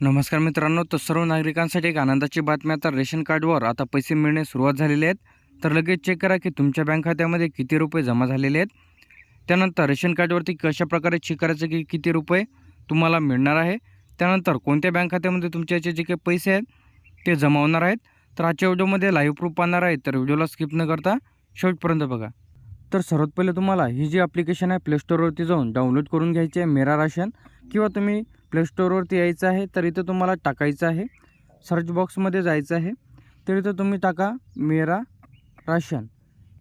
नमस्कार मित्रांनो तर सर्व नागरिकांसाठी एक आनंदाची बातमी आता रेशन कार्डवर आता पैसे मिळणे सुरुवात झालेले आहेत. तर लगेच चेक करा की तुमच्या बँक खात्यामध्ये किती रुपये जमा झालेले आहेत. त्यानंतर रेशन कार्डवरती कशा प्रकारे चेक करायचं की किती रुपये तुम्हाला मिळणार आहे. त्यानंतर कोणत्या बँक खात्यामध्ये तुमच्या याचे जे काही पैसे आहेत ते जमा होणार आहेत. तर आजच्या व्हिडिओमध्ये लाईव्ह प्रूफ पाहणार आहे तर व्हिडिओला स्किप न करता शेवटपर्यंत बघा. तर सर्वात पहिले तुम्हाला ही जी ॲप्लिकेशन आहे प्लेस्टोरवरती जाऊन डाउनलोड करून घ्यायची आहे मेरा राशन किंवा तुम्ही प्ले स्टोअरवरती यायचं आहे तर इथं तुम्हाला टाकायचं आहे. सर्च बॉक्समध्ये जायचं आहे. तर इथं तुम्ही टाका मेरा राशन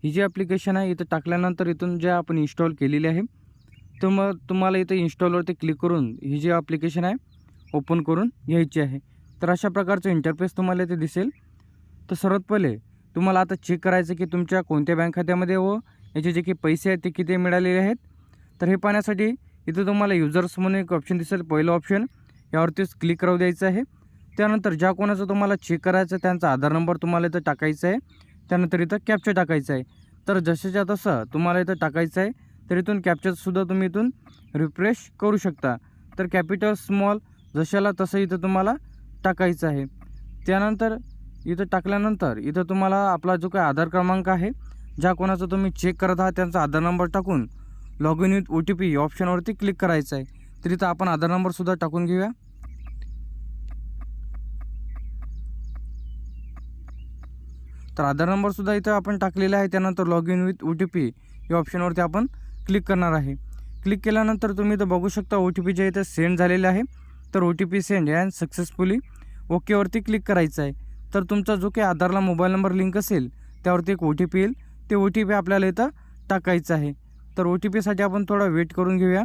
ही जी ॲप्लिकेशन आहे इथं टाकल्यानंतर इथून जे आपण इन्स्टॉल केलेली आहे तर मग तुम्हाला इथं इन्स्टॉलवरती क्लिक करून ही जी ॲप्लिकेशन आहे ओपन करून घ्यायची आहे. तर अशा प्रकारचं इंटरफेस तुम्हाला इथे दिसेल. तर सर्वात पहिले तुम्हाला आता चेक करायचं की तुमच्या कोणत्या बँक खात्यामध्ये व याचे जे काही पैसे आहेत ते किती मिळालेले आहेत? तर हे पाहण्यासाठी इथं तुम्हाला युजर्स म्हणून एक ऑप्शन दिसेल. पहिलं ऑप्शन यावरतीच क्लिक करू द्यायचं आहे. त्यानंतर ज्या कोणाचं तुम्हाला चेक करायचं त्यांचा आधार नंबर तुम्हाला इथं टाकायचा आहे. त्यानंतर इथं कॅप्चर टाकायचं आहे. तर जशाच्या तसं तुम्हाला इथं टाकायचं आहे तर इथून कॅप्चरसुद्धा तुम्ही इथून रिफ्रेश करू शकता. तर कॅपिटल स्मॉल जशाला तसं इथं तुम्हाला टाकायचं आहे. त्यानंतर इथं टाकल्यानंतर इथं तुम्हाला आपला जो काही आधार क्रमांक आहे ज्या कोणाचा तुम्ही चेक करत आहात त्यांचा आधार नंबर टाकून log in with O T P या ऑप्शनवरती क्लिक करायचं आहे. तर इथं आपण आधार नंबरसुद्धा टाकून घेऊया. तर आधार नंबरसुद्धा इथं आपण टाकलेला आहे त्यानंतर log in with O T P या ऑप्शनवरती आपण क्लिक करणार आहे. क्लिक केल्यानंतर तुम्ही इथं बघू शकता ओ टी पी जे इथं सेंड झालेले आहे. तर O T P send and successfully ओकेवरती click करायचं आहे. तर तुमचा जो काही आधारला मोबाईल नंबर लिंक असेल त्यावरती एक ओ टी पी येईल. ते ओ टी पी आपल्याला इथं टाकायचं आहे. तर ओ टी पीसाठी आपण थोडा वेट करून घेऊया.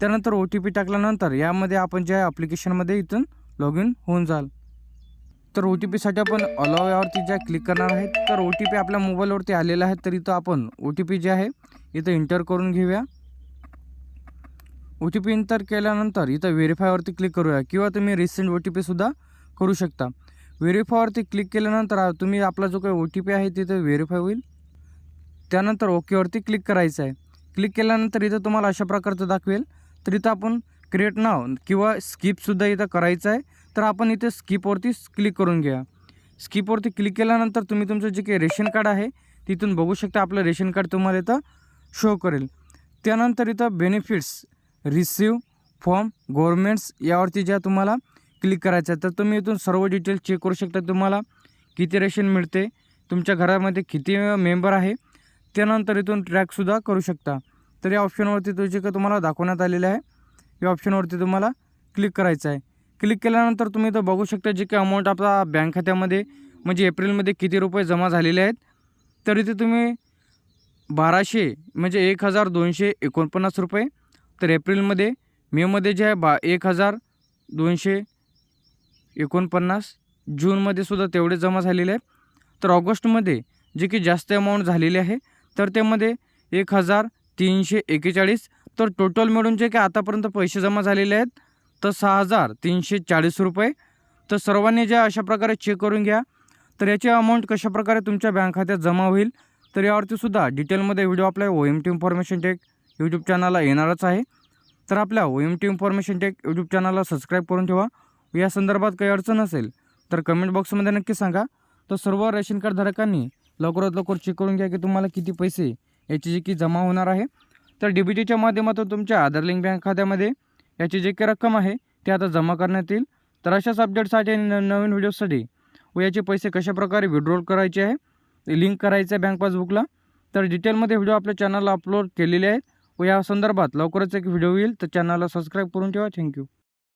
त्यानंतर ओ टी पी टाकल्यानंतर यामध्ये आपण ज्या ॲप्लिकेशनमध्ये इथून लॉग इन होऊन जाल. तर ओ टी पीसाठी आपण अलाव यावरती ज्या क्लिक करणार आहेत तर ओ टी पी आपल्या मोबाईलवरती आलेला आहे तर इथं आपण ओ टी पी जे आहे इथं इंटर करून घेऊया. ओ टी पी इंटर केल्यानंतर इथं व्हेरीफायवरती क्लिक करूया किंवा तुम्ही रिसेंट ओ टी पीसुद्धा करू शकता. व्हेरीफायवरती क्लिक केल्यानंतर तुम्ही आपला जो काही ओ टी पी आहे तिथं व्हेरीफाय होईल. त्यानंतर ओकेवरती क्लिक करायचं आहे क्लिक केल्यानंतर इथं तुम्हाला अशा प्रकारचं दाखवेल. तर इथं आपण क्रिएट नाव किंवा स्किपसुद्धा इथं करायचं आहे तर आपण इथे स्किपवरती क्लिक करून घ्या. स्किपवरती क्लिक केल्यानंतर तुम्ही तुमचं जे काही रेशन कार्ड आहे तिथून बघू शकता आपलं रेशन कार्ड तुम्हाला इथं शो करेल. त्यानंतर इथं बेनिफिट्स रिसिव्ह फॉर्म गव्हर्मेंट्स यावरती ज्या तुम्हाला क्लिक करायचं आहे तर तुम्ही इथून सर्व डिटेल्स चेक करू शकता तुम्हाला किती रेशन मिळते तुमच्या घरामध्ये किती मेंबर आहे त्यानंतर इथून ट्रॅकसुद्धा करू शकता. तर या ऑप्शनवरती तो जे का तुम्हाला दाखवण्यात आलेलं आहे या ऑप्शनवरती तुम्हाला क्लिक करायचं आहे. क्लिक केल्यानंतर तुम्ही इथं बघू शकता जे काही अमाऊंट आपला बँक खात्यामध्ये म्हणजे एप्रिलमध्ये किती रुपये जमा झालेले आहेत. तर इथे तुम्ही बाराशे म्हणजे एक हजार दोनशे एकोणपन्नास रुपये. तर एप्रिलमध्ये मेमध्ये जे आहे बा एक हजार दोनशे एकोणपन्नास. जूनमध्ये सुद्धा तेवढे जमा झालेले आहेत. तर ऑगस्टमध्ये जे की जास्त अमाऊंट झालेली आहे तर त्यामध्ये एक हजार तीनशे एकेचाळीस तर टोटल मिळून जे काही आतापर्यंत पैसे जमा झालेले आहेत तर सहा हजार तीनशे चाळीस रुपये. तर सर्वांनी ज्या अशा प्रकारे चेक करून घ्या. तर याची अमाऊंट कशाप्रकारे तुमच्या बँक खात्यात जमा होईल तर यावरतीसुद्धा डिटेलमध्ये व्हिडिओ आपल्या O M T information tech YouTube चॅनलला येणारच आहे. तर आपल्या O M T information tech YouTube चॅनलला सबस्क्राईब करून ठेवा. या संदर्भात काही अडचण असेल तर कमेंट बॉक्समध्ये नक्की सांगा. तर सर्व रेशन कार्ड धारकांनी लवकरात लवकर चेक करून घ्या की तुम्हाला किती पैसे याची जे की जमा होणार आहे. तर डी बी टीच्या माध्यमातून तुमच्या आधार लिंक बँक खात्यामध्ये याची जे काही रक्कम आहे ती आता जमा करण्यात येईल. तर अशाच अपडेटसाठी न नवीन व्हिडिओसाठी व याचे पैसे कशाप्रकारे विड्रॉल करायचे आहे लिंक करायचं आहे बँक पासबुकला तर डिटेलमध्ये व्हिडिओ आपल्या चॅनलला अपलोड केलेले आहेत. व या संदर्भात लवकरच एक व्हिडिओ येईल तर चॅनलला सबस्क्राईब करून ठेवा. थँक्यू